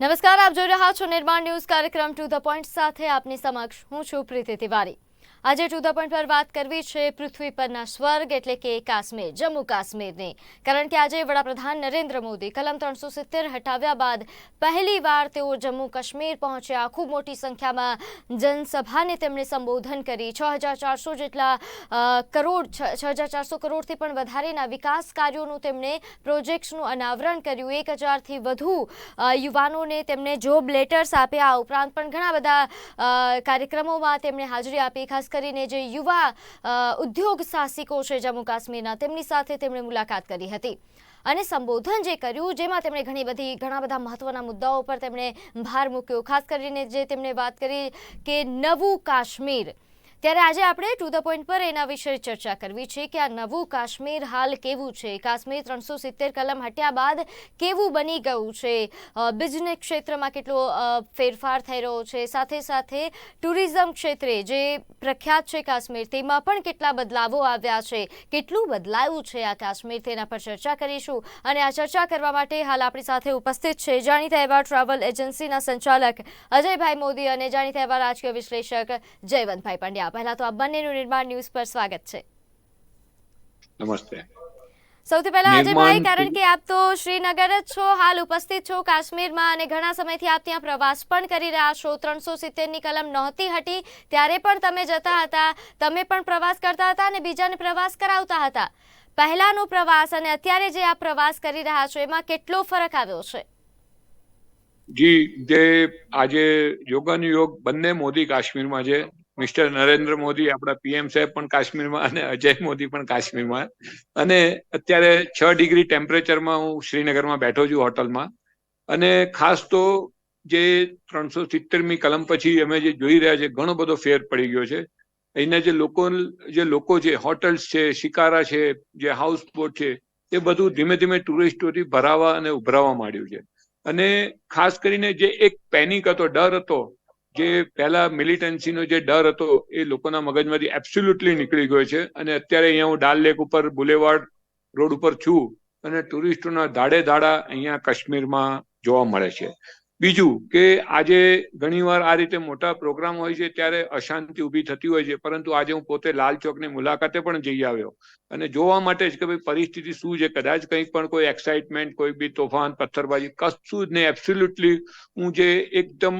નમસ્કાર, આપ જોઈ રહ્યા છો નિર્માણ ન્યૂઝ કાર્યક્રમ ટુ ધ પોઈન્ટ સાથે આપની સમક્ષ હું છું પ્રીતિ તિવારી. આજે ટુ પોઈન્ટ પર વાત કરવી છે પૃથ્વી પરના સ્વર્ગ, એટલે કે કાશ્મીર, જમ્મુ કાશ્મીરની. કારણ કે આજે વડાપ્રધાન નરેન્દ્ર મોદી કલમ ત્રણસો સિત્તેર હટાવ્યા બાદ પહેલી વાર તેઓ જમ્મુ કાશ્મીર પહોંચ્યા. ખૂબ મોટી સંખ્યામાં જનસભાને તેમણે સંબોધન કરી. છ હજાર ચારસો જેટલા કરોડ, છ હજાર ચારસો કરોડથી પણ વધારેના વિકાસ કાર્યોનું તેમણે પ્રોજેક્ટ્સનું અનાવરણ કર્યું. એક હજારથી વધુ યુવાનોને તેમણે જોબ લેટર્સ આપ્યા. ઉપરાંત પણ ઘણા બધા કાર્યક્રમોમાં તેમણે હાજરી આપી. ખાસ કરીને જે યુવા ઉદ્યોગ સાહસિકો છે જમ્મુ કાશ્મીરના, તેમની સાથે તેમણે મુલાકાત કરી હતી. અને સંબોધન જે કર્યું, જેમાં તેમણે ઘણી બધી, ઘણા બધા મહત્વના મુદ્દાઓ પર તેમણે ભાર મૂક્યો. ખાસ કરીને જે તેમણે વાત કરી કે નવું કાશ્મીર. ત્યારે આજે આપણે ટુ ધ પોઈન્ટ પર એના વિશે ચર્ચા કરવી છે કે આ નવું કાશ્મીર હાલ કેવું છે? કાશ્મીર ત્રણસો સિત્તેર કલમ હટ્યા બાદ કેવું બની ગયું છે? બિઝનેસ ક્ષેત્રમાં કેટલો ફેરફાર થઈ રહ્યો છે? સાથે સાથે ટુરિઝમ ક્ષેત્રે જે પ્રખ્યાત છે કાશ્મીર, તેમાં પણ કેટલા બદલાવો આવ્યા છે? કેટલું બદલાયું છે આ કાશ્મીર? તેના પર ચર્ચા કરીશું. અને આ ચર્ચા કરવા માટે હાલ આપણી સાથે ઉપસ્થિત છે જાણીતા એવા ટ્રાવેલ એજન્સીના સંચાલક અજયભાઈ મોદી અને જાણીતા એવા રાજકીય વિશ્લેષક જયવંતભાઈ પંડ્યા. પહેલા. તો આ બંનેનું નિર્માણ ન્યૂઝ પર સ્વાગત છે. નમસ્તે. સૌથી પહેલા અજયભાઈ કારણ કે આપ તો શ્રીનગર જ છો હાલ ઉપસ્થિત છો કાશ્મીરમાં અને ઘણા સમયથી આપ ત્યાં પ્રવાસ પણ કરી રહ્યા છો. ત્રણસો સિત્તેરની કલમ નહોતી હટી ત્યારે પણ તમે જતા હતા તમે પણ પ્રવાસ કરતા હતા અને બીજાને પ્રવાસ કરાવતા હતા. પહેલાનો પ્રવાસ અને અત્યારે જે આપ પ્રવાસ કરી રહ્યા છો એમાં કેટલો ફરક આવ્યો છે? જી જે આજે યોગાનુયોગ બંને મોદી કાશ્મીરમાં છે મિસ્ટર નરેન્દ્ર મોદી આપણા પીએમ સાહેબ પણ કાશ્મીરમાં અને અજય મોદી પણ કાશ્મીરમાં. અને અત્યારે છ ડિગ્રી ટેમ્પરેચરમાં હું શ્રીનગરમાં બેઠો છું હોટલમાં. અને ખાસ તો જે ત્રણસો સિત્તેરમી કલમ પછી અમે જે જોઈ રહ્યા છે ઘણો બધો ફેર પડી ગયો છે. અહીંના જે લોકો જે લોકો છે હોટલ્સ છે, શિકારા છે, જે હાઉસ બોટ છે, એ બધું ધીમે ધીમે ટુરિસ્ટોથી ભરાવા અને ઉભરાવા માંડ્યું છે. અને ખાસ કરીને જે એક પેનિક હતો, ડર હતો જે પહેલા મિલિટન્સીનો જે ડર હતો, એ લોકોના મગજમાંથી એબ્સોલ્યુટલી નીકળી ગયો છે. અને અત્યારે અહીંયા હું ડાલ લેક ઉપર, બુલેવાડ રોડ ઉપર છું અને ટુરિસ્ટોના ધાડે ધાડા અહીંયા કાશ્મીરમાં જોવા મળે છે. બીજું કે આજે ઘણીવાર આ રીતે મોટા પ્રોગ્રામ હોય છે ત્યારે અશાંતિ ઊભી થતી હોય છે. પરંતુ આજે હું પોતે લાલ ચોકની મુલાકાતે પણ જઈ આવ્યો. અને જોવા માટે જ કે ભાઈ પરિસ્થિતિ શું છે? કદાચ કંઈક પણ કોઈ એક્સાઇટમેન્ટ કોઈ બી તોફાન, પથ્થરબાજી, કશું જ નહીં. એબ્સોલ્યુટલી હું જે એકદમ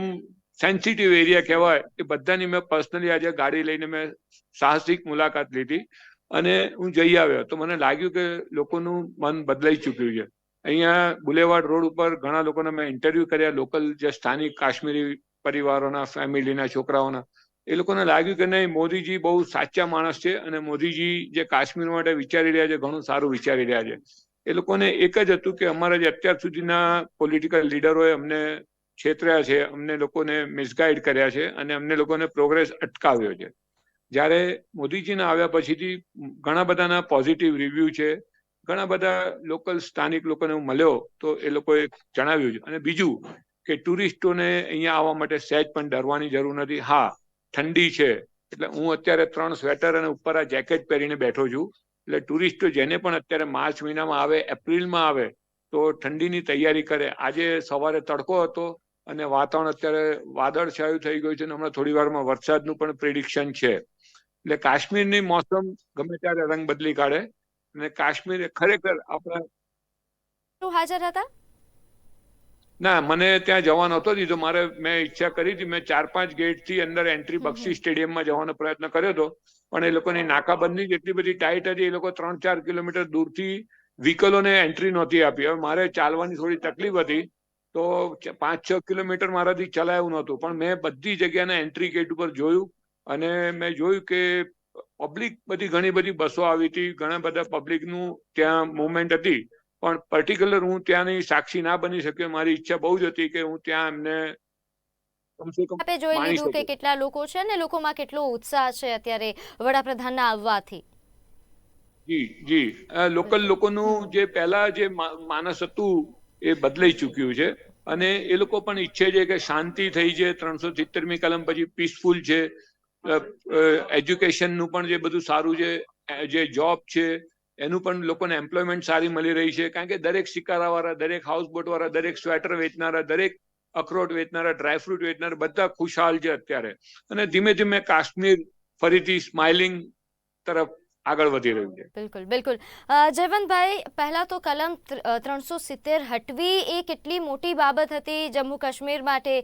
સેન્સિટિવ એરિયા કહેવાય એ બધાની મેં પર્સનલી આજે ગાડી લઈને મેં સાહસિક મુલાકાત લીધી અને હું જઈ આવ્યો. તો મને લાગ્યું કે લોકોનું મન બદલાઈ ચૂક્યું છે. અહીંયા બુલેવાડ રોડ ઉપર ઘણા લોકોને મેં ઇન્ટરવ્યુ કર્યા લોકલ જે સ્થાનિક કાશ્મીરી પરિવારોના ફેમિલીના છોકરાઓના, એ લોકોને લાગ્યું કે નહીં, મોદીજી બહુ સાચા માણસ છે અને મોદીજી જે કાશ્મીર માટે વિચારી રહ્યા છે, ઘણું સારું વિચારી રહ્યા છે. એ લોકોને એક જ હતું કે અમારા જે અત્યાર સુધીના પોલિટિકલ લીડરોએ અમને છેતર્યા છે, અમને લોકોને મિસગાઈડ કર્યા છે અને અમને લોકોને પ્રોગ્રેસ અટકાવ્યો છે. જ્યારે મોદીજીના આવ્યા પછીથી ઘણા બધાના પોઝિટિવ રિવ્યુ છે, ઘણા બધા લોકલ સ્થાનિક લોકોને હું મળ્યો તો એ લોકોએ જણાવ્યું છે. અને બીજું કે ટુરિસ્ટોને અહીંયા આવવા માટે સહેજ પણ ડરવાની જરૂર નથી. હા, ઠંડી છે, એટલે હું અત્યારે ત્રણ સ્વેટર અને ઉપર આ જેકેટ પહેરીને બેઠો છું. એટલે ટુરિસ્ટો જેને પણ અત્યારે માર્ચ મહિનામાં આવે, એપ્રિલમાં આવે, તો ઠંડીની તૈયારી કરે. આજે સવારે તડકો હતો અને વાતાવરણ અત્યારે વાદળછાયું થઈ ગયું છે અને હમણાં થોડી વારમાં વરસાદનું પણ પ્રિડિક્શન છે. એટલે કાશ્મીરની મોસમ ગમે ત્યારે રંગ બદલી કાઢે અને કાશ્મીર ખરેખર આપણા હાજર હતા? ના મને ત્યાં જવાનો નહોતો દીધો મારે મેં ઈચ્છા કરી હતી મેં ચાર પાંચ ગેટથી અંદર એન્ટ્રી. બક્ષી સ્ટેડિયમમાં જવાનો પ્રયત્ન કર્યો હતો પણ એ લોકોની નાકાબંધી જેટલી એટલી બધી ટાઈટ હતી એ લોકો ત્રણ ચાર કિલોમીટર દૂરથી વ્હીકલોને એન્ટ્રી નહોતી આપી. હવે મારે ચાલવાની થોડી તકલીફ હતી તો પાંચ છ કિલોમીટર મારાથી ચલાયું નહોતું. પણ મેં બધી જગ્યાના એન્ટ્રી ગેટ ઉપર જોયું અને મેં જોયું કે પબ્લિક બધી ઘણી બધી બસો આવી હતી. ઘણા બધા પબ્લિકનું ત્યાં મુવમેન્ટ હતી. પણ પર્ટિક્યુલર હું ત્યાંની સાક્ષી ના બની શક્યો. મારી ઈચ્છા બહુ જ હતી કે હું ત્યાં એમને આપે જોઈ લીધું કે કેટલા લોકો છે અને લોકોમાં કેટલો ઉત્સાહ છે અત્યારે વડાપ્રધાનના આવવાથી. જી જી. લોકલ લોકોનું જે પહેલા જે માનસ હતું એ બદલાઈ ચૂક્યું છે. અને એ લોકો પણ ઈચ્છે છે કે શાંતિ થઈ છે, ત્રણસો સિત્તેરમી કલમ પછી પીસફુલ છે. એજ્યુકેશનનું પણ જે બધું સારું છે, જે જોબ છે, એનું પણ લોકોને એમ્પ્લોયમેન્ટ સારી મળી રહી છે. કારણ કે દરેક શિકારાવાળા, દરેક હાઉસબોટ વાળા દરેક સ્વેટર વેચનારા, દરેક અખરોટ વેચનારા ડ્રાયફ્રૂટ વેચનારા બધા ખુશહાલ છે અત્યારે. અને ધીમે ધીમે કાશ્મીર ફરીથી સ્માઇલિંગ તરફ આગળ વધી રહ્યું છે. બિલકુલ બિલકુલ. જયવંતભાઈ, પહેલા તો કલમ ત્રણસો સિત્તેર હટવી એ કેટલી મોટી બાબત હતી જમ્મુ કાશ્મીર માટે?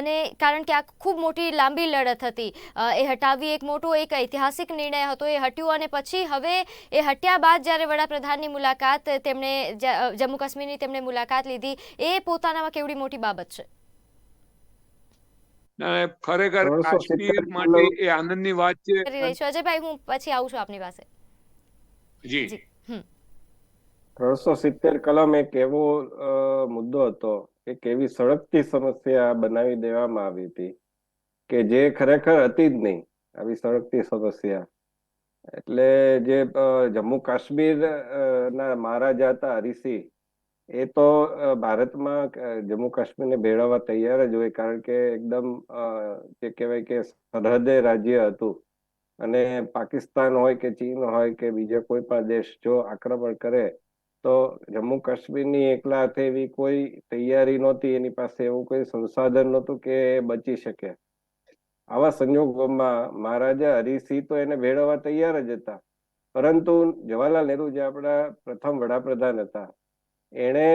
અને કારણ કે આ ખૂબ મોટી લાંબી લડત હતી. એ હટાવવી એક મોટો એક ઐતિહાસિક નિર્ણય હતો, એ હટ્યું અને પછી હવે એ હટ્યા બાદ જ્યારે વડાપ્રધાનની મુલાકાત, તેમણે જમ્મુ કાશ્મીરની તેમણે મુલાકાત લીધી, એ પોતાનામાં કેવડી મોટી બાબત છે? ખરેખર કાશ્મીર માટે એ આનંદની વાત છે. અજયભાઈ હું પછી આવું છું આપની પાસે. જી. ત્રણસો સિત્તેર કલમ એક એવો મુદ્દો હતો એક એવી સળગતી સમસ્યા બનાવી દેવામાં આવી હતી કે જે ખરેખર હતી જ નહીં આવી સળગતી સમસ્યા. એટલે જે જમ્મુ કાશ્મીર ના મહારાજા હતા હરિસિંહ એ તો ભારતમાં જમ્મુ કાશ્મીરને ભેળવવા તૈયાર જ હોય કારણ કે એકદમ જે કહેવાય કે સરહદે રાજ્ય હતું. અને પાકિસ્તાન હોય કે ચીન હોય કે બીજા કોઈ પણ દેશ જો આક્રમણ કરે, તો જમ્મુ કાશ્મીરની એકલા હાથે એવી કોઈ તૈયારી નહોતી, એની પાસે એવું કોઈ સંસાધન નહોતું કે બચી શકે. આવા સંજોગોમાં મહારાજા હરિસિંહ તો એને ભેળવવા તૈયાર જ હતા. પરંતુ જવાહરલાલ નહેરુ જે આપણા પ્રથમ વડાપ્રધાન હતા એણે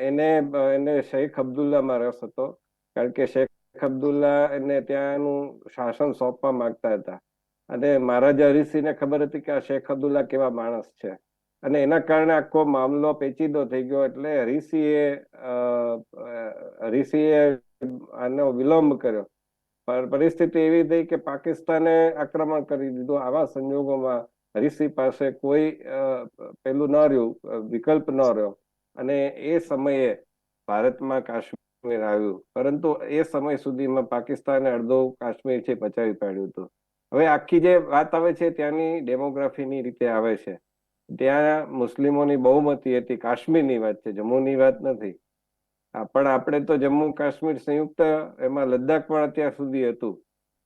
એને એને શેખ અબ્દુલ્લામાં રસ હતો. કારણ કે શેખ અબ્દુલ્લા એને ત્યાંનું શાસન સોંપવા માંગતા હતા. અને મહારાજા હરિસિંહને ખબર હતી કે આ શેખ અબ્દુલ્લા કેવા માણસ છે. અને એના કારણે આખો મામલો પેચીદો થઈ ગયો એટલે હરિસિંહે હરિસિંહે આનો વિલંબ કર્યો. પર પરિસ્થિતિ એવી થઈ કે પાકિસ્તાને આક્રમણ કરી દીધું આવા સંજોગોમાં. હરિસિંહ પાસે કોઈ પેલું ન રહ્યું વિકલ્પ ન રહ્યો. અને એ સમયે ભારતમાં કાશ્મીર આવ્યું. પરંતુ એ સમય સુધીમાં પાકિસ્તાને અડધો કાશ્મીર છે પચાવી પાડ્યું હતું. હવે આખી જે વાત આવે છે ત્યાંની ડેમોગ્રાફીની રીતે આવે છે. ત્યાં મુસ્લિમોની બહુમતી હતી. કાશ્મીરની વાત છે, જમ્મુની વાત નથી. પણ આપણે તો જમ્મુ કાશ્મીર સંયુક્ત, એમાં લદ્દાખ પણ અત્યાર સુધી હતું.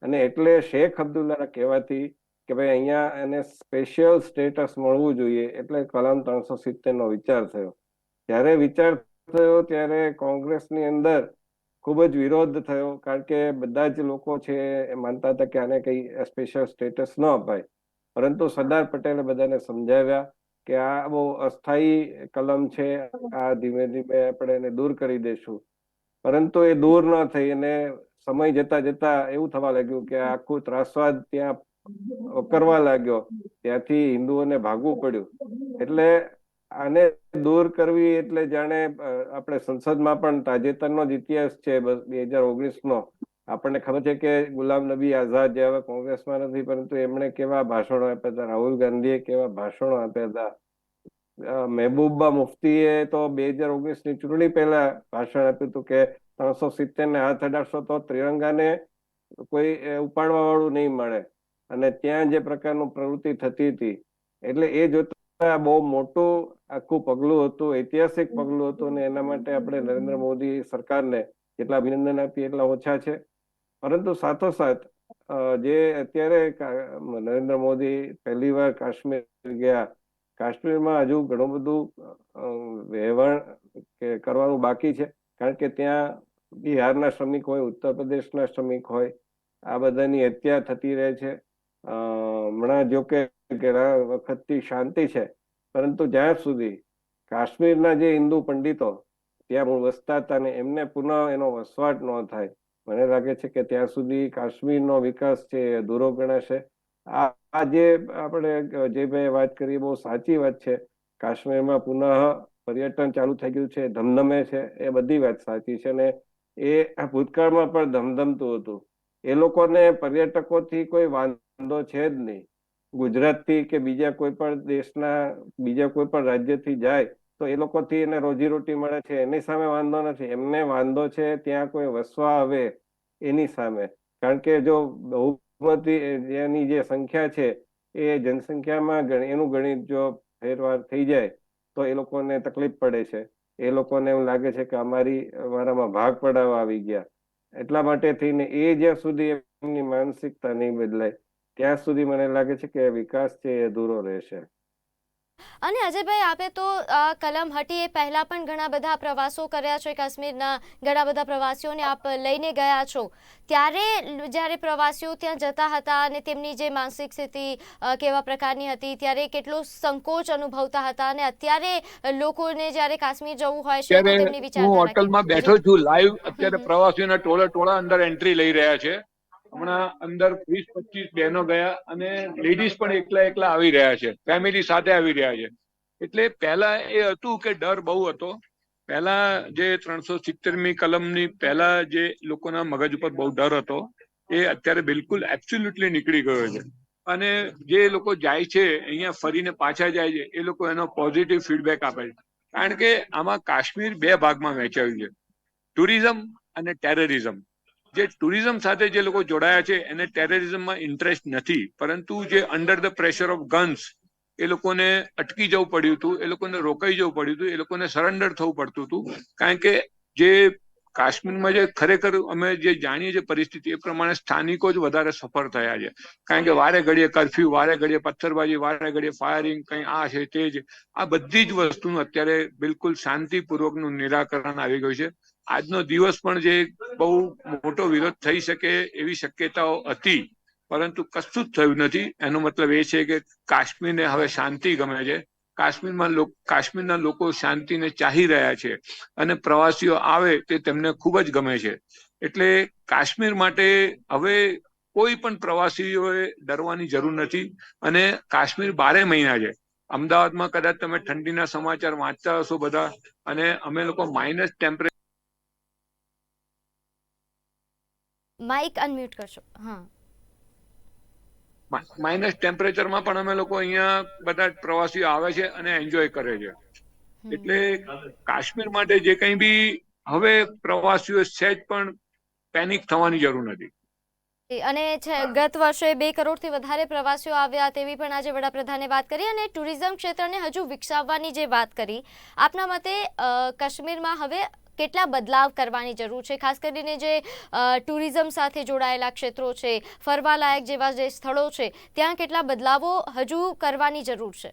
અને એટલે શેખ અબ્દુલ્લાના કહેવાથી કે ભાઈ અહીંયા એને સ્પેશિયલ સ્ટેટસ મળવું જોઈએ એટલે કલમ ત્રણસો સિત્તેર નો વિચાર થયો. જ્યારે વિચાર થયો ત્યારે કોંગ્રેસની અંદર ખૂબ જ વિરોધ થયો, કારણ કે બધા જ લોકો છે એ માનતા હતા કે આને કઈ સ્પેશિયલ સ્ટેટસ ન અપાય. પરંતુ સરદાર પટેલે બધાને સમજાવ્યા કે આ બહુ અસ્થાયી કલમ છે, આ ધીમે ધીમે આપણે એને દૂર કરી દઈશું પરંતુ એ દૂર ન થઈ અને સમય જતા જતા એવું થવા લાગ્યું કે આખું ત્રાસવાદ ત્યાં કરવા લાગ્યો. ત્યાંથી હિન્દુઓને ભાગવું પડ્યું. એટલે આને દૂર કરવી એટલે જાણે આપણે સંસદમાં પણ તાજેતરનો જ ઇતિહાસ છે, બે હજાર ઓગણીસનો. આપણને ખબર છે કે ગુલામ નબી આઝાદ જે હવે કોંગ્રેસમાં નથી, પરંતુ એમણે કેવા ભાષણો આપ્યા હતા? રાહુલ ગાંધીએ કેવા ભાષણો આપ્યા હતા? મહેબૂબા મુફ્તીએ તો બે હજાર ઓગણીસની ચૂંટણી પહેલા ભાષણ આપ્યું હતું કે ત્રણસો સિત્તેર ને હાથ અડાડશો તો ત્રિરંગાને કોઈ ઉપાડવા વાળું નહીં મળે. અને ત્યાં જે પ્રકારનું પ્રવૃત્તિ થતી હતી, એટલે એ જોતા બહુ મોટું આખું પગલું હતું, ઐતિહાસિક પગલું હતું અને એના માટે આપણે નરેન્દ્ર મોદી સરકારને જેટલા અભિનંદન આપીએ એટલા ઓછા છે. પરંતુ સાથોસાથ જે અત્યારે નરેન્દ્ર મોદી પહેલી વાર કાશ્મીર ગયા, કાશ્મીરમાં હજુ ઘણું બધું વહેવણ કરવાનું બાકી છે. કારણ કે ત્યાં બિહારના શ્રમિક હોય, ઉત્તર પ્રદેશના શ્રમિક હોય, આ બધાની હત્યા થતી રહે છે. હમણાં જો ઘણા વખતથી શાંતિ છે, પરંતુ જ્યાં સુધી કાશ્મીરના જે હિન્દુ પંડિતો ત્યાં વસતા એમને પુનઃ એનો વસવાટ ન થાય, મને લાગે છે કે ત્યાં સુધી કાશ્મીરનો વિકાસ છે અધૂરો ગણાશે. આ જે આપણે જે ભાઈ વાત કરી બહુ સાચી વાત છે, કાશ્મીરમાં પુનઃ પર્યટન ચાલુ થઈ ગયું છે, ધમધમે છે, એ બધી વાત સાચી છે ને એ ભૂતકાળમાં પણ ધમધમતું હતું. એ લોકોને પર્યટકોથી કોઈ વાંધો છે જ નહીં. ગુજરાતથી કે બીજા કોઈ પણ દેશના, બીજા કોઈ પણ રાજ્યથી જાય, તો એ લોકોથી એને રોજીરોટી મળે છે, એની સામે વાંધો નથી. એમને વાંધો છે, ત્યાં કોઈ વસવા આવે એની સામે. કારણ કે જો બહુમતી એની જે સંખ્યા છે, એ જનસંખ્યામાં એનું ગણિત જો ફેરવાર થઈ જાય, તો એ લોકોને તકલીફ પડે છે. એ લોકોને એવું લાગે છે કે અમારી, અમારામાં ભાગ પડાવવા આવી ગયા. એટલા માટે થઈને એ જ્યાં સુધી એમની માનસિકતા નહીં બદલાય ત્યાં સુધી મને લાગે છે કે વિકાસ છે એ અધૂરો રહેશે. અને અજયભાઈ આપે તો આ કલમ હટી એ પહેલા પણ ઘણા બધા પ્રવાસો કર્યા છે કાશ્મીરના. ઘણા બધા પ્રવાસીઓને આપ લઈને ગયા છો. ત્યારે જ્યારે પ્રવાસીઓ ત્યાં જતા હતા અને તેમની જે માનસિક સ્થિતિ કેવા પ્રકારની હતી ત્યારે કેટલો સંકોચ અનુભવતા હતા અને અત્યારે લોકોને જ્યારે કાશ્મીર જવું હોય છે તેમની હું વિચારધારા હોટલમાં બેઠો છું લાઈવ અત્યારે પ્રવાસીઓના ટોળા ટોળા અંદર એન્ટ્રી લઈ રહ્યા છે. હમણાં અંદર વીસ, પચીસ બહેનો ગયા અને લેડીઝ પણ એકલા એકલા આવી રહ્યા છે. ફેમિલી સાથે આવી રહ્યા છે. એટલે પહેલા એ હતું કે ડર બહુ હતો. પહેલા જે ત્રણસો સિત્તેરમી કલમની પહેલા જે લોકોના મગજ ઉપર બહુ ડર હતો, એ અત્યારે બિલકુલ એબ્સોલ્યુટલી નીકળી ગયો છે. અને જે લોકો જાય છે, અહીંયા ફરીને પાછા જાય છે, એ લોકો એનો પોઝિટિવ ફીડબેક આપે છે. કારણ કે આમાં કાશ્મીર બે ભાગમાં વહેંચાયું છે. ટુરિઝમ અને ટેરરિઝમ જે ટુરિઝમ સાથે જે લોકો જોડાયા છે, એને ટેરરિઝમમાં ઇન્ટરેસ્ટ નથી. પરંતુ જે under the pressure of guns એ લોકોને અટકી જવું પડ્યું હતું, એ લોકોને રોકાઈ જવું પડ્યું હતું, એ લોકોને સરેન્ડર થવું પડતું હતું. કારણ કે જે કાશ્મીરમાં જે ખરેખર અમે જે જાણીએ છીએ પરિસ્થિતિ, એ પ્રમાણે સ્થાનિકો જ વધારે સફર થયા છે. કારણ કે વારે ઘડીએ કરફ્યુ વારે ઘડીએ પથ્થરબાજી, વારે ઘડીએ ફાયરિંગ કંઈ આ છે તે છે આ બધી જ વસ્તુનું અત્યારે બિલકુલ શાંતિપૂર્વકનું નિરાકરણ આવી ગયું છે. આજનો દિવસ પણ જે બહુ મોટો વિરોધ થઈ શકે એવી શક્યતાઓ હતી, પરંતુ કશું જ થયું નથી. એનો મતલબ એ છે કે કાશ્મીરને હવે શાંતિ ગમે છે. કાશ્મીરમાં કાશ્મીરના લોકો શાંતિને ચાહી રહ્યા છે અને પ્રવાસીઓ આવે તે તેમને ખૂબ જ ગમે છે. એટલે કાશ્મીર માટે હવે કોઈ પણ પ્રવાસીઓએ ડરવાની જરૂર નથી અને કાશ્મીર બારે મહિના છે. અમદાવાદમાં કદાચ તમે ઠંડીના સમાચાર વાંચતા હશો બધા અને અમે લોકો માઇનસ ટેમ્પરેચર માઇક અનમ્યુટ કરશો. હા. માઇનસ ટેમ્પરેચરમાં પણ અમે લોકો અહીંયા બધા પ્રવાસીઓ આવે છે અને એન્જોય કરે છે. એટલે કાશ્મીર માટે જે કંઈ બી હવે પ્રવાસીઓ સહેજ પણ પેનિક થવાની જરૂર નથી. અને છે ગત વર્ષે બે કરોડથી વધારે પ્રવાસીઓ આવ્યા તેવી પણ આજે વડાપ્રધાને વાત કરી અને ટુરિઝમ ક્ષેત્રને હજુ વિકસાવવાની જે વાત કરી આપના મતે કાશ્મીરમાં હવે કેટલા બદલાવ કરવાની જરૂર છે? ખાસ કરીને જે ટુરિઝમ સાથે જોડાયેલા ક્ષેત્રો છે, ફરવાલાયક જેવા જે સ્થળો છે, ત્યાં કેટલા બદલાવો હજુ કરવાની જરૂર છે?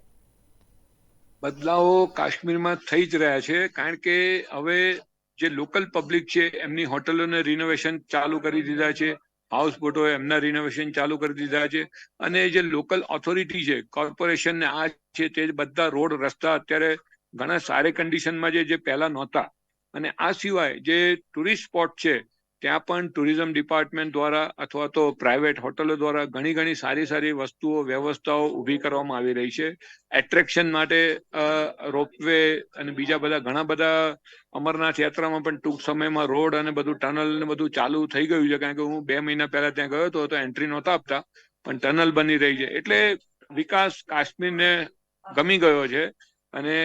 બદલાવો કાશ્મીરમાં થઈ જ રહ્યા છે, કારણ કે હવે જે લોકલ પબ્લિક છે, એમની હોટલોને રિનોવેશન ચાલુ કરી દીધા છે, હાઉસ બોટો એમના રિનોવેશન ચાલુ કરી દીધા છે, અને જે લોકલ ઓથોરિટી છે કોર્પોરેશન ને આ છે તે બધા રોડ રસ્તા અત્યારે ઘણા સારી કન્ડિશનમાં છે, જે પહેલા નહોતા. અને આ સિવાય જે ટુરિસ્ટ સ્પોટ છે, ત્યાં પણ ટુરિઝમ ડિપાર્ટમેન્ટ દ્વારા અથવા તો પ્રાઇવેટ હોટલો દ્વારા ઘણી ઘણી સારી સારી વસ્તુઓ, વ્યવસ્થાઓ ઊભી કરવામાં આવી રહી છે. એટ્રેક્શન માટે રોપવે અને બીજા બધા ઘણા બધા અમરનાથ યાત્રામાં પણ ટૂંક સમયમાં રોડ અને બધું ટનલ ને બધું ચાલુ થઈ ગયું છે. કારણ કે હું બે મહિના પહેલા ત્યાં ગયો હતો, તો એન્ટ્રી નહોતા આપતા, પણ ટનલ બની રહી છે. એટલે વિકાસ કાશ્મીરને ગમી ગયો છે અને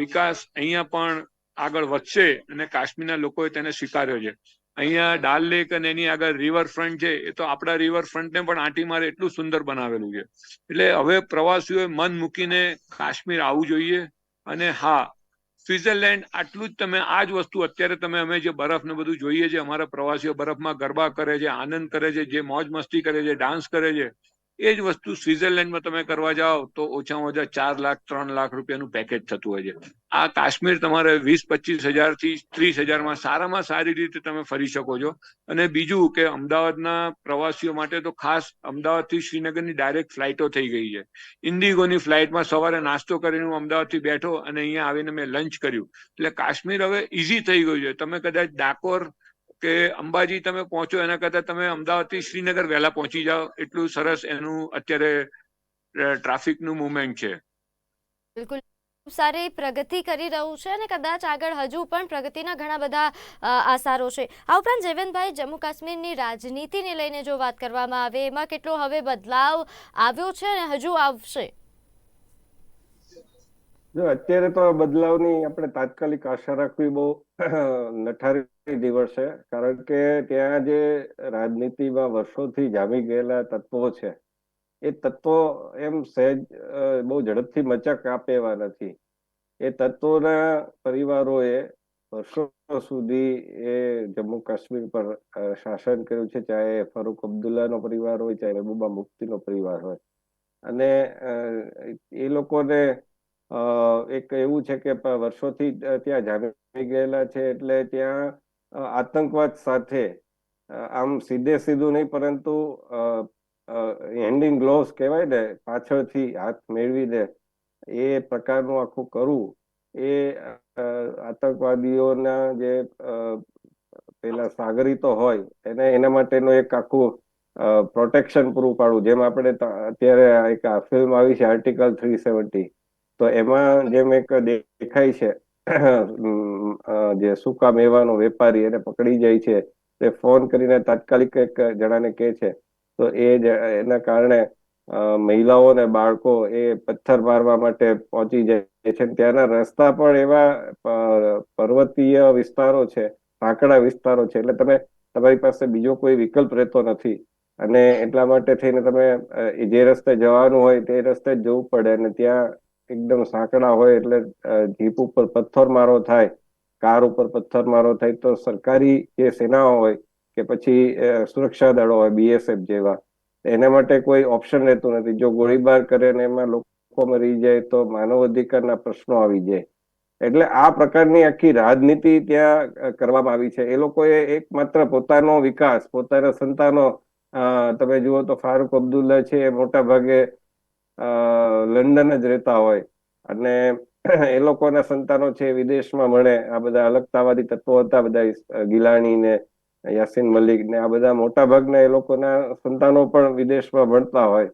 વિકાસ અહીંયા પણ આગળ વધશે અને કાશ્મીરના લોકોએ તેને સ્વીકાર્યો છે. અહીંયા ડાલ લેક અને એની આગળ રિવરફ્રન્ટ છે, એ તો આપણા રિવરફ્રન્ટને પણ આંટી મારે એટલું સુંદર બનાવેલું છે. એટલે હવે પ્રવાસીઓએ મન મૂકીને કાશ્મીર આવવું જોઈએ અને હા, સ્વિટ્ઝરલેન્ડ આટલું જ તમે, આ જ વસ્તુ અત્યારે તમે અમે જે બરફ ને બધું જોઈએ છે, અમારા પ્રવાસીઓ બરફમાં ગરબા કરે છે, આનંદ કરે છે, જે મોજ મસ્તી કરે છે, ડાન્સ કરે છે એ જ વસ્તુ સ્વિટરલેન્ડમાં તમે કરવા જાઓ તો ઓછામાં ઓછા ચાર લાખ, ત્રણ લાખ રૂપિયાનું પેકેજ થતું હોય છે. આ કાશ્મીર તમારે વીસ, પચીસ હજારથી ત્રીસ હજારમાં સારામાં સારી રીતે તમે ફરી શકો છો. અને બીજું કે અમદાવાદના પ્રવાસીઓ માટે તો ખાસ અમદાવાદથી શ્રીનગરની ડાયરેક્ટ ફ્લાઇટો થઈ ગઈ છે. ઇન્ડિગોની ફ્લાઇટમાં સવારે નાસ્તો કરીને હું અમદાવાદથી બેઠો અને અહીંયા આવીને મેં લંચ કર્યું. એટલે કાશ્મીર હવે ઇઝી થઈ ગયું છે. તમે કદાચ ડાકોર કે અંબાજી તમે પહોંચો એના કરતા તમે અમદાવાદથી શ્રીનગર વહેલા પહોંચી જાઓ. એટલું સરસ એનું અત્યારે ટ્રાફિકનું મુવમેન્ટ છે. બિલકુલ. સારી પ્રગતિ કરી રહ્યું છે અને કદાચ આગળ હજુ પણ પ્રગતિના ઘણા બધા આસારો છે. આ ઉપરાંત જેવનભાઈ જમ્મુ કાશ્મીરની રાજનીતિને લઈને જો વાત કરવામાં આવે એમાં કેટલો હવે બદલાવ આવ્યો છે અને હજુ આવશે? જો અત્યારે તો બદલાવની આપણે તાત્કાલિક આશા રાખવી બહુ નઠારી દિવસ કારણ કે ત્યાં જે રાજનીતિમાં વર્ષોથી જામી ગયેલા તત્વો છે, એ તત્વો એમ સહેજ બહુ ઝડપથી મચક આપે એવા નથી. એ તત્વોના પરિવારોએ વર્ષો સુધી એ જમ્મુ કાશ્મીર પર શાસન કર્યું છે, ચાહે ફરૂક અબ્દુલ્લાનો પરિવાર હોય, ચાહે મહેબૂબા મુફ્તીનો પરિવાર હોય. અને એ લોકોને એક એવું છે કે વર્ષોથી ત્યાં જામી ગયેલા છે, એટલે ત્યાં આતંકવાદ સાથે આમ સીધે સીધું નહીં, પરંતુ હેન્ડિંગ ગ્લોવ્સ કહેવાય ને, પાછળથી હાથ મેળવી દે એ પ્રકારનું આખું કરવું, એ આતંકવાદીઓના જે પેલા સાગરીતો હોય, એને, એના માટેનું એક આખું પ્રોટેક્શન પૂરું પાડવું જેમ આપણે અત્યારે એક ફિલ્મ આવી છે આર્ટિકલ થ્રી સેવન્ટી તો એમાં જેમ એક દેખાય છે જે સૂકા મેવાનો વેપારી એને પકડી જાય છે, તે ફોન કરીને તાત્કાલિક એક જણાને કહે છે. તો એ એના કારણે મહિલાઓ અને બાળકો એ પથ્થર મારવા માટે પહોંચી જાય છે. ત્યાંના રસ્તા પણ એવા પર્વતીય વિસ્તારો છે સાંકડા વિસ્તારો છે. એટલે તમે, તમારી પાસે બીજો કોઈ વિકલ્પ રહેતો નથી. અને એટલા માટે થઈને તમે જે રસ્તે જવાનું હોય તે રસ્તે જ જવું પડે અને ત્યાં એકદમ સાંકડા હોય એટલે જીપ ઉપર પથ્થરમારો થાય, કાર ઉપર પથ્થરમારો થાય, તો સરકારી જે સેનાઓ હોય કે પછી સુરક્ષા દળો હોય બીએસએફ જેવા, એના માટે કોઈ ઓપ્શન રહેતું નથી. જો ગોળીબાર કરે ને એમાં લોકો મરી જાય, તો માનવ અધિકારના પ્રશ્નો આવી જાય. એટલે આ પ્રકારની આખી રાજનીતિ ત્યાં કરવામાં આવી છે. એ લોકોએ એકમાત્ર પોતાનો વિકાસ, પોતાના સંતાનો તમે જુઓ તો ફારૂક અબ્દુલ્લા છે મોટા ભાગે લંડન જ રહેતા હોય. અને એ લોકોના સંતાનો છે વિદેશમાં મળે. આ બધા અલગતાવાદી તત્વો હતા બધા ગિલાણી ને યાસીન મલિક ને આ બધા મોટા ભાગના એ લોકોના સંતાનો પણ વિદેશમાં ભણતા હોય.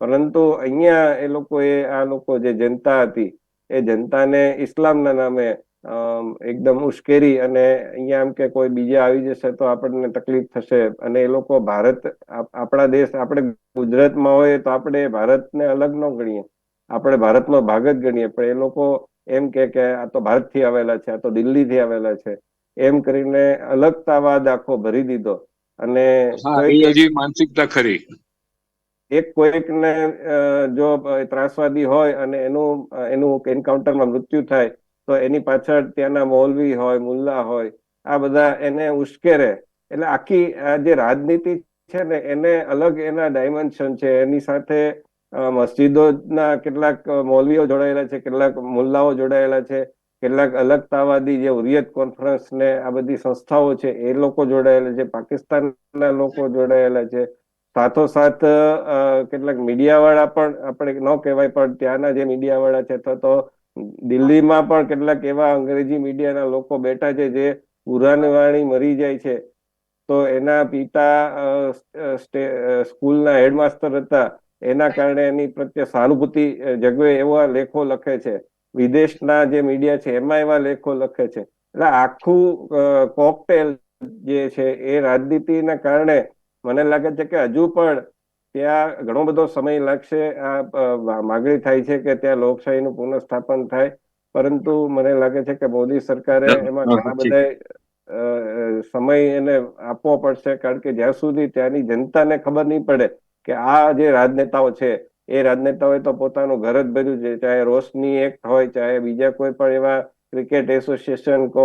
પરંતુ અહીંયા એ લોકોએ આ લોકો જે જનતા હતી, એ જનતાને ઇસ્લામના નામે એકદમ ઉશ્કેરી અને અહીંયા એમ કે કોઈ બીજા આવી જશે તો આપણને તકલીફ થશે. અને એ લોકો ભારત આપણા દેશ આપણે ગુજરાતમાં હોય તો આપણે ભારતને અલગ ન ગણીએ. આપણે ભારતનો ભાગ જ ગણીએ. પણ એ લોકો એમ કે કે આ તો ભારતથી આવેલા છે આ તો દિલ્હીથી આવેલા છે. એમ કરીને અલગતાવાદ આખો ભરી દીધો. અને માનસિકતા ખરી. એક કોઈકને જો ત્રાસવાદી હોય અને એનું એનું એન્કાઉન્ટરમાં મૃત્યુ થાય તો એની પાછળ ત્યાંના મૌલવી હોય, મુલ્લા હોય, આ બધા એને ઉશ્કેરે. એટલે આખી જે રાજનીતિ છે ને, એને અલગ એના ડાયમેન્શન છે. એની સાથે મસ્જિદોના કેટલાક મૌલવીઓ જોડાયેલા છે, કેટલાક મુલ્લાઓ જોડાયેલા છે, કેટલાક અલગતાવાદી જે હુરિયત કોન્ફરન્સ ને આ બધી સંસ્થાઓ છે, એ લોકો જોડાયેલા છે, પાકિસ્તાનના લોકો જોડાયેલા છે. સાથોસાથ કેટલાક મીડિયા વાળા પણ આપણે ન કહેવાય, પણ ત્યાંના જે મીડિયા વાળા છે તો દિલ્હીમાં પણ કેટલાક એવા અંગ્રેજી મીડિયાના લોકો બેઠા છે જે પુરાની વાણી મરી જાય છે. તો એના પિતા સ્કૂલના હેડમાસ્ટર હતા. એના કારણે એની પ્રત્યે સહાનુભૂતિ જગવે એવા લેખો લખે છે. વિદેશના જે મીડિયા છે એમાં એવા લેખો લખે છે. એટલે આખું કોકટેલ જે છે એ રાજનીતિના કારણે મને લાગે છે કે હજુ પણ ત્યાં ઘણો બધો સમય લાગશે. આ માગણી થાય છે કે ત્યાં લોકશાહીનું પુનઃસ્થાપન થાય. પરંતુ મને લાગે છે કે મોદી સરકારે એમાં ઘણા બધા સમય એને આપવો પડશે. કારણ કે જ્યાં સુધી ત્યાંની જનતાને ખબર નહીં પડે કે આ જે રાજનેતાઓ છે એ રાજનેતાઓએ તો પોતાનું ઘર જ ભર્યું છે ચાહે રોશની એક્ટ હોય ચાહે બીજા કોઈ પણ એવા ક્રિકેટ એસોસિએશન કો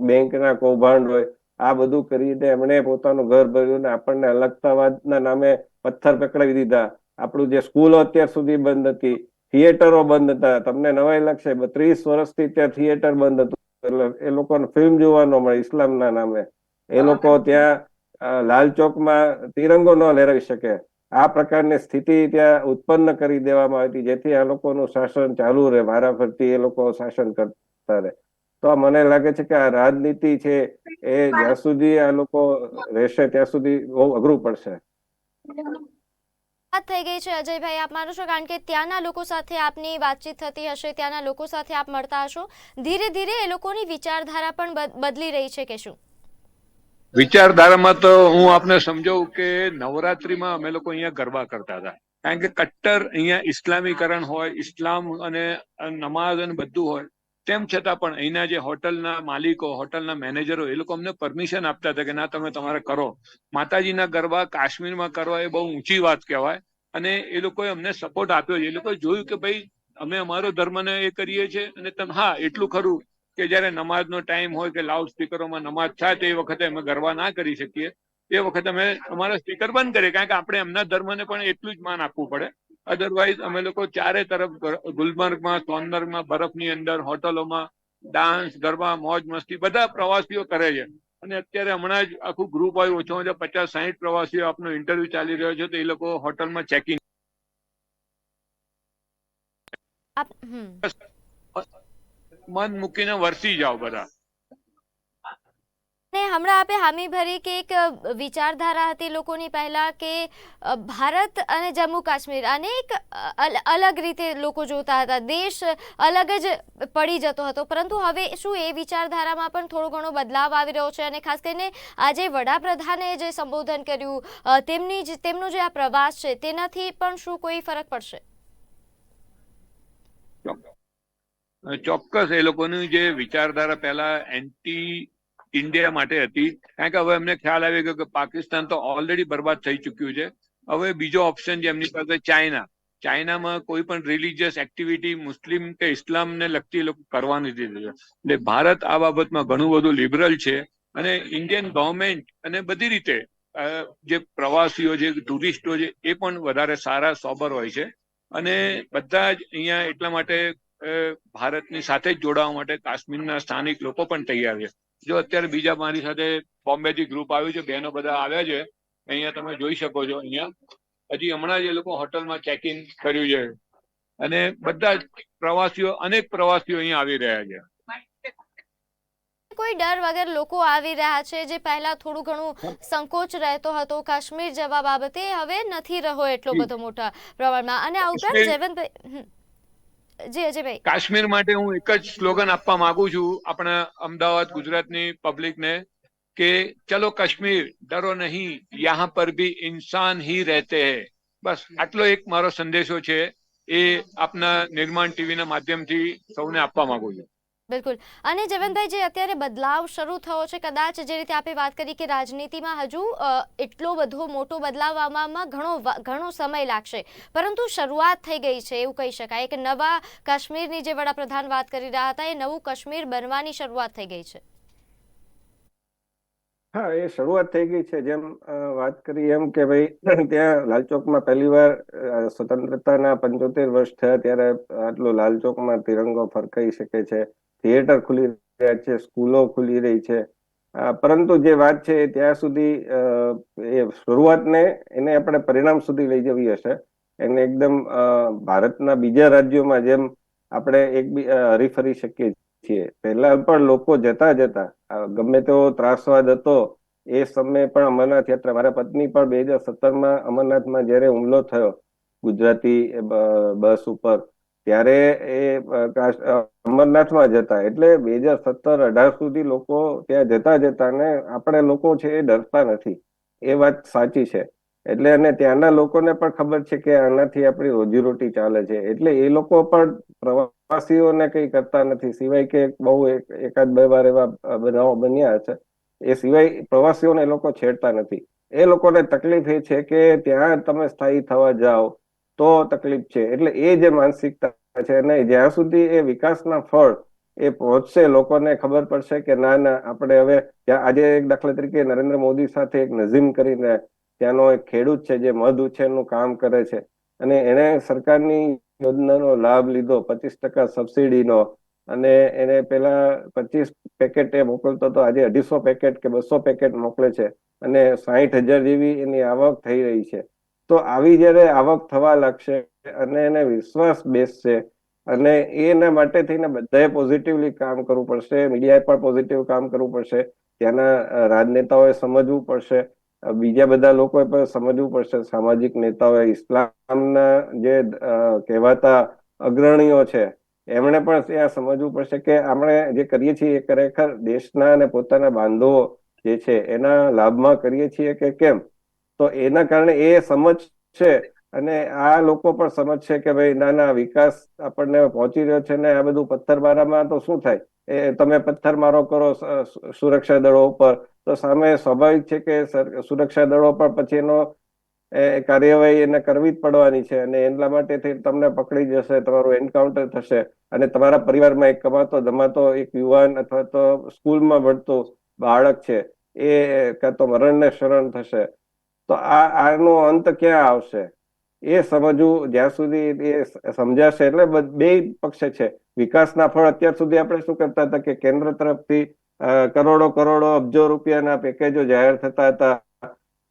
બેંકના કૌભાંડ હોય આ બધું કરીને એમણે પોતાનું ઘર ભર્યું ને આપણને અલગતાવાદના નામે પથ્થર પકડાવી દીધા. આપણું જે સ્કૂલો અત્યાર સુધી બંધ હતી થિયેટરો બંધ હતા. તમને નવાઈ લાગશે ત્રીસ વર્ષથી ત્યાં થિયેટર બંધ હતું. એટલે એ લોકોને ફિલ્મ જોવાનો મળે ઇસ્લામના નામે. એ લોકો ત્યાં લાલ ચોકમાં તિરંગો ન લહેરાવી શકે. આ પ્રકારની સ્થિતિ ત્યાં ઉત્પન્ન કરી દેવામાં આવી હતી જેથી આ લોકોનું શાસન ચાલુ રહે. વારાફરતી એ લોકો શાસન કરતા રહે. તો મને લાગે છે કે આ રાજનીતિ છે એ જ્યાં સુધી આ લોકો રહેશે ત્યાં સુધી બહુ અઘરું પડશે. વાત થઈ ગઈ છે, અજયભાઈ. આપ માનો છો કારણ કે ત્યાંના લોકો સાથે આપની વાતચીત થતી હશે, ત્યાંના લોકો સાથે આપ મળતા હશો. ધીરે ધીરે એ લોકોની વિચારધારા પણ બદલી રહી છે કે શું? વિચારધારામાં તો હું આપને સમજાવું કે નવરાત્રીમાં અમે લોકો અહીંયા ગરબા કરતા હતા. કારણ કે કટ્ટર અહીંયા ઇસ્લામીકરણ હોય, ઇસ્લામ અને નમાઝ અને બધું હોય તેમ છતાં પણ અહીંના જે હોટલના માલિકો, હોટલના મેનેજરો, એ લોકો અમને પરમિશન આપતા હતા કે ના, તમે તમારે કરો. માતાજીના ગરબા કાશ્મીરમાં કરવા એ બહુ ઊંચી વાત કહેવાય અને એ લોકોએ અમને સપોર્ટ આપ્યો છે. એ લોકોએ જોયું કે ભાઈ, અમે અમારો ધર્મને એ કરીએ છીએ અને તમે, હા, એટલું ખરું કે જયારે નમાજનો ટાઈમ હોય કે લાઉડ સ્પીકરોમાં નમાઝ થાય તો વખતે અમે ગરબા ના કરી શકીએ. એ વખતે અમે અમારા સ્પીકર બંધ કરીએ. કારણ કે આપણે એમના ધર્મને પણ એટલું જ માન આપવું પડે. અધરવાઇઝ અમે લોકો ચારે તરફ ગુલમર્ગમાં સોનમર્ગમાં બરફની અંદર હોટલોમાં ડાન્સ ગરબા મોજ મસ્તી બધા પ્રવાસીઓ કરે છે. અને અત્યારે હમણાં જ આખું ગ્રુપ આવ્યું ઓછામાં ઓછા પચાસ સાહીઠ પ્રવાસીઓ આપનો ઇન્ટરવ્યુ ચાલી રહ્યો છે તો એ લોકો હોટલમાં ચેકિંગ આપ મન મૂકીને વરસી જાઓ બધા. ને હમણાં આપે હામી ભરી કે એક વિચારધારા હતી લોકોની પહેલા કે ભારત અને જમ્મુ કાશ્મીર અનેક અલગ રીતે લોકો જોતા હતા. દેશ અલગ જ પડી જતો હતો. પરંતુ હવે શું એ વિચારધારામાં પણ થોડો ઘણો બદલાવ આવી રહ્યો છે અને ખાસ કરીને આજે વડાપ્રધાને જે સંબોધન કર્યું તેમની જ, તેમનો જે આ પ્રવાસ છે, તેનાથી પણ શું કોઈ ફરક પડશે? ચોક્કસ. એ લોકોની જે વિચારધારા પહેલા એન્ટી ઇન્ડિયા માટે હતી. કારણ કે હવે એમને ખ્યાલ આવી ગયો કે પાકિસ્તાન તો ઓલરેડી બરબાદ થઈ ચુક્યું છે. હવે બીજો ઓપ્શન છે એમની પાસે ચાઇના. ચાઇનામાં કોઈ પણ રિલીજીયસ એક્ટિવિટી મુસ્લિમ કે ઇસ્લામને લગતી લોકો કરવા નથી દેતા એટલે ભારત આ બાબતમાં ઘણું બધું લિબરલ છે અને ઇન્ડિયન ગવર્મેન્ટ અને બધી રીતે જે પ્રવાસીઓ જે ટુરિસ્ટો છે, એ પણ વધારે સારા, સોબર હોય છે. અને બધા જ અહીંયા એટલા માટે ભારતની સાથે જ જોડાવા માટે કાશ્મીરના સ્થાનિક લોકો પણ તૈયાર છે. જો અત્યારે બીજા મારી સાથે બોમ્બેથી ગ્રુપ આવ્યું છે બહેનો બધા આવ્યા છે અહીંયા તમે જોઈ શકો છો અહીંયા. હજી હમણાં જ એ લોકો હોટલમાં ચેક ઇન કર્યું છે. અને બધા જ પ્રવાસીઓ અનેક પ્રવાસીઓ અહીંયા આવી રહ્યા છે. કોઈ ડર વગર લોકો આવી રહ્યા છે જે પહેલા થોડું ઘણું સંકોચ રહેતો હતો કાશ્મીર જવા બાબતે. હવે નથી રહ્યો એટલો બધો મોટા પ્રમાણમાં. અને આ ઉપરાંત જયવંતભાઈ. જી અજયભાઈ કાશ્મીર માટે હું એક જ સ્લોગન આપવા માંગુ છું આપણા અમદાવાદ ગુજરાતની પબ્લિકને કે ચલો કાશ્મીર, ડરો નહીં, યહાં પર ભી ઇન્સાન હી રહેતે હૈ. બસ, આટલો એક મારો સંદેશો છે એ આપના નિર્માણ ટીવીના માધ્યમથી સૌને આપવા માંગુ છું. બિલકુલ. અને જવનભાઈ જે અત્યારે બદલાવ શરૂ થયો છે કદાચ જે રીતે આપે વાત કરી કે રાજનીતિમાં હજુ એટલો બધો મોટો બદલાવ આવવામાં ઘણો ઘણો સમય લાગશે. પરંતુ શરૂઆત થઈ ગઈ છે એવું કહી શકાય. કે નવા કાશ્મીરની જે વડાપ્રધાન વાત કરી રહ્યા હતા એ નવું કાશ્મીર બનવાની શરૂઆત થઈ ગઈ છે. હા એ શરૂઆત થઈ ગઈ છે. જેમ વાત કરી એમ કે ભાઈ ત્યાં લાલચોકમાં પહેલી વાર અ, સ્વતંત્રતાના પંચોતેર વર્ષ થયા ત્યારે આટલો લાલચોકમાં તિરંગો ફરકાઈ શકે છે. થિયેટર ખુલી રહ્યા છે, સ્કૂલો ખુલી રહી છે. પરંતુ જે વાત છે ત્યાં સુધી એ શરૂઆતને એને આપણે પરિણામ સુધી લઈ જવી હશે. એને એકદમ ભારતના બીજા રાજ્યોમાં જેમ આપણે એક હરીફરી શકીએ છીએ. પહેલા પણ લોકો જતા જતા ગમે તેવો ત્રાસવાદ હતો, એ સમયે પણ અમરનાથ યાત્રા. મારા પત્ની પણ બે હજાર સત્તરમાં અમરનાથમાં જ્યારે હુમલો થયો, ગુજરાતી બસ ઉપર ત્યારે એ અમરનાથમાં જતા. એટલે બે હજાર સત્તર અઢાર સુધી લોકો ત્યાં જતા જતા ને આપણે લોકો છે એ ડરતા નથી. એ વાત સાચી છે. એટલે અને ત્યાંના લોકોને પણ ખબર છે કે આનાથી આપણી રોજીરોટી ચાલે છે. એટલે એ લોકો પણ પ્રવાસીઓને કઈ કરતા નથી. સિવાય કે બહુ એક- એકાદ બે વાર એવા બનાવો બન્યા છે એ સિવાય પ્રવાસીઓને એ લોકો છેડતા નથી. એ લોકોને તકલીફ એ છે કે ત્યાં તમે સ્થાયી થવા જાઓ. તો તકલીફ છે. એટલે એ જે માનસિકતા છે અને જ્યાં સુધી એ વિકાસના ફળ એ પહોંચશે, લોકોને ખબર પડશે કે ના ના, આપણે હવે આજે એક દાખલા તરીકે નરેન્દ્ર મોદી સાથે એક નઝીમ કરીને ત્યાંનો એક ખેડૂત છે જે મધ ઉછેરનું કામ કરે છે. અને એણે સરકારની યોજનાનો લાભ લીધો, પચીસ ટકા સબસિડીનો. અને એને પેલા પચીસ પેકેટ એ મોકલતો તો આજે અઢીસો પેકેટ કે બસો પેકેટ મોકલે છે. અને સાહીઠ હજાર જેવી એની આવક થઈ રહી છે. તો આવી જ્યારે આવક થવા લાગશે અને એને વિશ્વાસ બેસશે અને એના માટે થઈને બધાએ પોઝિટિવલી કામ કરવું પડશે, મીડિયાએ પણ પોઝિટિવ કામ કરવું પડશે, ત્યાંના રાજનેતાઓએ સમજવું પડશે બીજા બધા લોકોએ પણ સમજવું પડશે, સામાજિક નેતાઓએ, ઇસ્લામના જે કહેવાતા અગ્રણીઓ છે, એમણે પણ ત્યાં સમજવું પડશે કે આપણે જે કરીએ છીએ એ ખરેખર દેશના અને પોતાના બાંધવો જે છે એના લાભમાં કરીએ છીએ કે કેમ? તો એના કારણે એ સમજ છે અને આ લોકો પણ સમજશે કે ભાઈ ના ના, વિકાસ આપણને પહોંચી રહ્યો છે ને આ બધું પથ્થરમારામાં તો શું થાય? એ તમે પથ્થરમારો કરો સુરક્ષા દળો ઉપર. તો સામે સ્વાભાવિક છે કે સુરક્ષા દળો પર પછી એનો કાર્યવાહી એને કરવી જ પડવાની છે અને એટલા માટે તમને પકડી જશે, તમારું એન્કાઉન્ટર થશે અને તમારા પરિવારમાં એક કમાતો, ધમાતો એક યુવાન અથવા તો સ્કૂલમાં ભણતો બાળક છે, એ કાં તો મરણને શરણ થશે. તો આ આનો અંત ક્યાં આવશે? એ સમજવું જ્યાં સુધી એ સમજાશે એટલે બે પક્ષ છે. વિકાસના ફળ અત્યાર સુધી આપણે શું કરતા હતા કે કેન્દ્ર તરફથી કરોડો કરોડો અબજો રૂપિયાના પેકેજો જાહેર થતા હતા.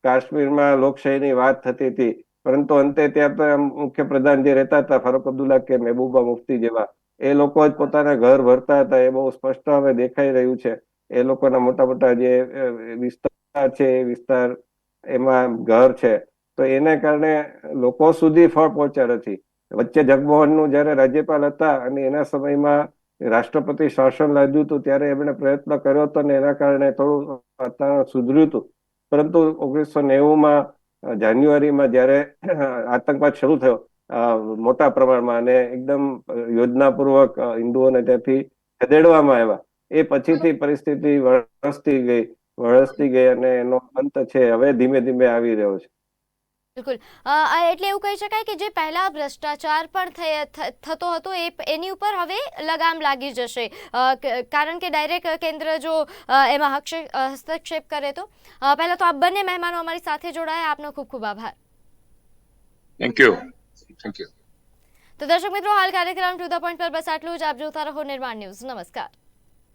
કાશ્મીરમાં લોકશાહીની વાત થતી હતી. પરંતુ અંતે ત્યાં તો મુખ્ય પ્રધાન જે રહેતા હતા, ફારૂક અબ્દુલ્લા કે મહેબૂબા મુફ્તી જેવા, એ લોકો જ પોતાના ઘર ભરતા હતા. એ બહુ સ્પષ્ટ હવે દેખાઈ રહ્યું છે. એ લોકોના મોટા મોટા જે વિસ્તાર છે, એ વિસ્તાર એમાં ઘર છે, તો એને કારણે લોકો સુધી ફળ પહોંચ્યા નથી. વચ્ચે જગમોહનનું જ્યારે રાજ્યપાલ હતા અને એના સમયમાં રાષ્ટ્રપતિ શાસન લાદ્યું હતું, ત્યારે એમણે પ્રયત્ન કર્યો હતો ને એના કારણે થોડું વાતાવરણ સુધર્યું હતું. પરંતુ ઓગણીસો નેવુંમાં જાન્યુઆરીમાં જ્યારે આતંકવાદ શરૂ થયો મોટા પ્રમાણમાં અને એકદમ યોજનાપૂર્વક હિન્દુઓને ત્યાંથી ખદેડવામાં આવ્યા. એ પછીથી પરિસ્થિતિ વરસતી ગઈ. વળસતી ગઈ અને એનો અંત છે હવે ધીમે ધીમે આવી રહ્યો છે. બિલકુલ. એટલે એવું કહી શકાય કે જે પહેલા ભ્રષ્ટાચાર પણ થતો હતો એ એની ઉપર હવે લગામ લાગી જશે. કારણ કે ડાયરેક્ટ કેન્દ્ર જો એમાં હસ્તક્ષેપ કરે તો. પહેલા તો આ બંને મહેમાનો અમારી સાથે જોડાયા. આપનો ખૂબ ખૂબ આભાર. થેન્ક યુ થેન્ક યુ તો દર્શક મિત્રો હાલ કાર્યક્રમ ટુ ધ પોઈન્ટ પર બસ આટલું જ. આપ જોતા રહો નિર્માણ ન્યૂઝ. નમસ્કાર.